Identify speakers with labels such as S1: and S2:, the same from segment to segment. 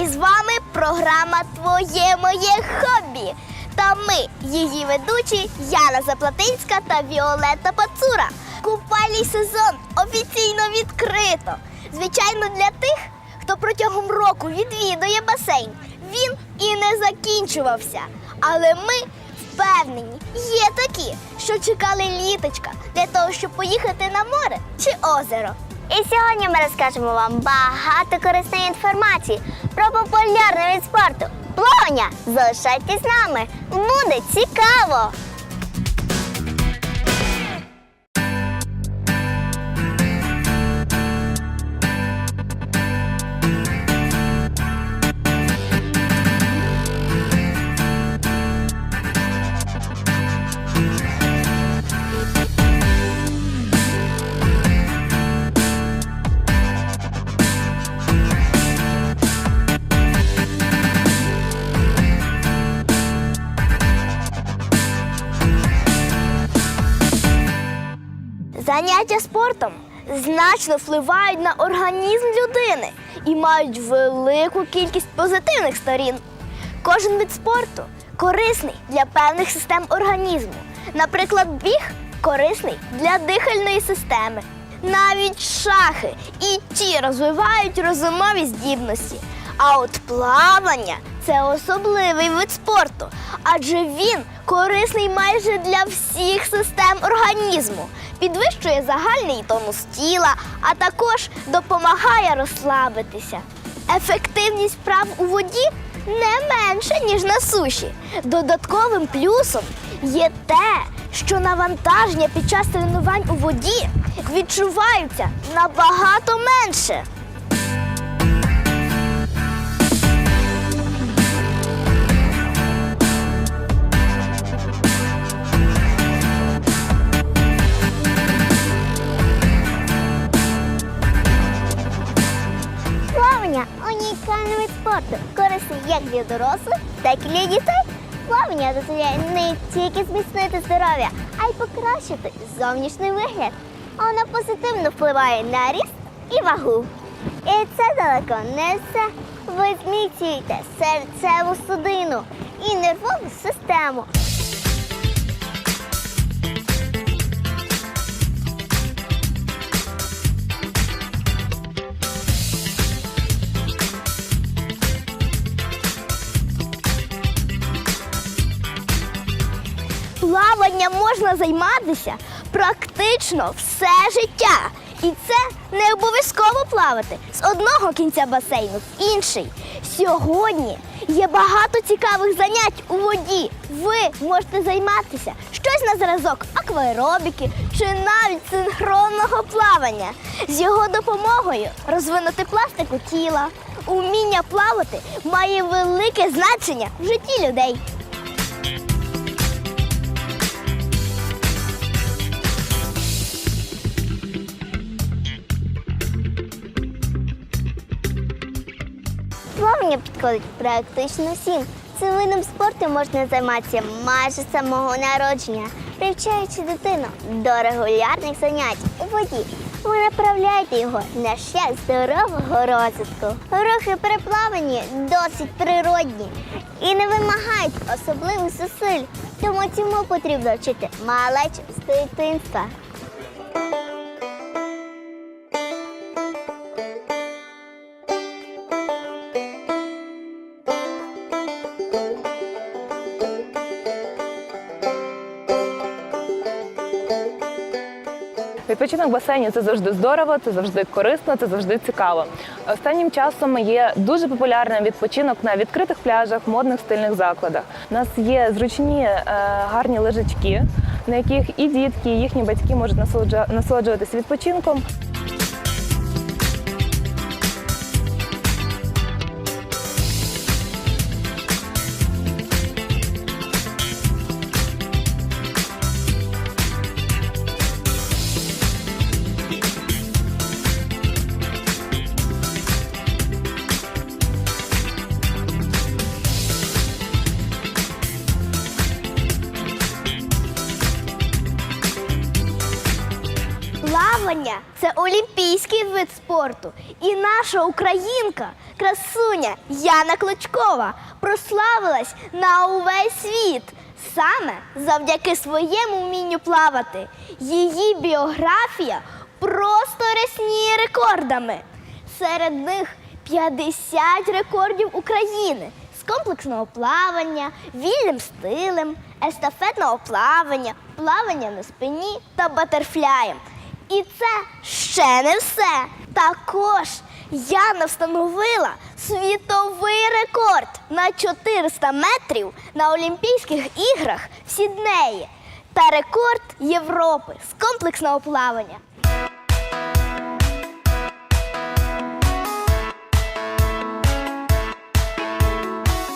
S1: Ефірі з вами програма Твоє моє хобі. Та ми, її ведучі Яна Заплатинська та Віолетта Пацура. Купальний сезон офіційно відкрито. Звичайно, для тих, хто протягом року відвідує басейн. Він і не закінчувався. Але ми впевнені, є такі, що чекали літочка для того, щоб поїхати на море чи озеро.
S2: І сьогодні ми розкажемо вам багато корисної інформації про популярний від спорту. Плавання! Залишайтесь з нами! Буде цікаво!
S1: Заняття спортом значно впливають на організм людини і мають велику кількість позитивних сторін. Кожен вид спорту корисний для певних систем організму. Наприклад, біг корисний для дихальної системи. Навіть шахи і ті розвивають розумові здібності. А от плавання це особливий вид спорту, адже він корисний майже для всіх систем організму, підвищує загальний тонус тіла, а також допомагає розслабитися. Ефективність вправ у воді не менше, ніж на суші. Додатковим плюсом є те, що навантаження під час тренувань у воді відчуваються набагато менше.
S2: Для дорослих, так і для дітей. Плавання дозволяє не тільки зміцнити здоров'я, а й покращити зовнішній вигляд. Воно позитивно впливає на ріст і вагу. І це далеко не все. Ви зміцюєте серцеву судину і нервову систему.
S1: Плавання можна займатися практично все життя. І це не обов'язково плавати з одного кінця басейну в інший. Сьогодні є багато цікавих занять у воді. Ви можете займатися щось на зразок акваеробіки чи навіть синхронного плавання. З його допомогою розвинути пластику тіла. Уміння плавати має велике значення в житті людей.
S2: Плавання підходить практично всім. Цим видом спорту можна займатися майже з самого народження, привчаючи дитину до регулярних занять у воді. Ви направляєте його на шлях здорового розвитку. Рухи при плаванні досить природні і не вимагають особливих зусиль. Тому цьому потрібно вчити малечу з дитинства.
S3: Відпочинок в басейні це завжди здорово, це завжди корисно, це завжди цікаво. Останнім часом є дуже популярним відпочинок на відкритих пляжах, модних стильних закладах. У нас є зручні е, гарні лежачки, на яких і дітки, і їхні батьки можуть насолоджуватися відпочинком.
S1: Плавання це олімпійський вид спорту. І наша українка красуня Яна Клочкова прославилась на увесь світ саме завдяки своєму вмінню плавати. Її біографія просто рясніє рекордами. Серед них 50 рекордів України з комплексного плавання, вільним стилем, естафетного плавання, плавання на спині та батерфляєм. І це ще не все. Також Яна встановила світовий рекорд на 400 метрів на Олімпійських іграх в Сіднеї та рекорд Європи з комплексного плавання.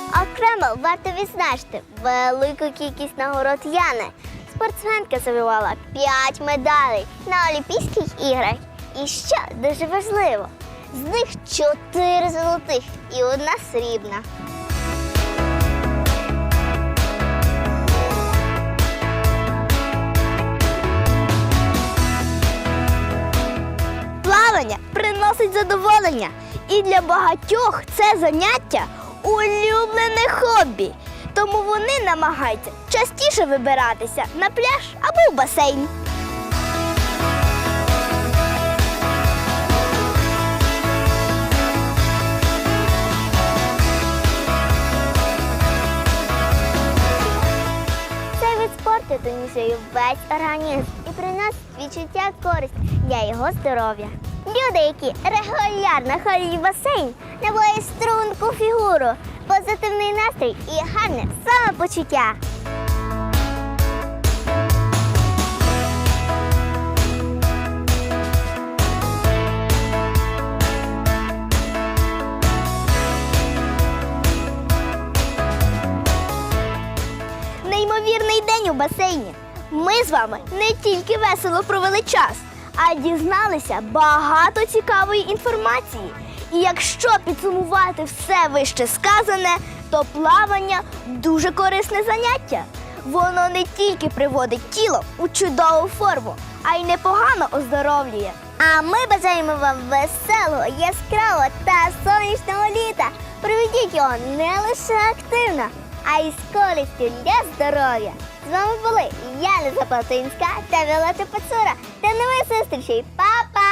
S2: Окремо варто відзначити велику кількість нагород Яни. Спортсменка завоювала 5 медалей на Олімпійських іграх. І що дуже важливо, з них 4 золотих і одна срібна.
S1: Плавання приносить задоволення, і для багатьох це заняття улюблене хобі. Тому вони намагаються частіше вибиратися на пляж або в басейн.
S2: Цей вид спорту тонізує весь організм і приносить відчуття користь для його здоров'я. Люди, які регулярно ходять в басейн, набувають струнку фігуру, позитивний настрій і гарне самопочуття.
S1: Неймовірний день у басейні. Ми з вами не тільки весело провели час, а дізналися багато цікавої інформації. І якщо підсумувати все вище сказане, то плавання дуже корисне заняття. Воно не тільки приводить тіло у чудову форму, а й непогано оздоровлює.
S2: А ми бажаємо вам веселого, яскравого та сонячного літа. Проведіть його не лише активно, а й з користю для здоров'я. З вами були Яна Запотинська та Віолетта Пацура. До нових зустрічей. Па!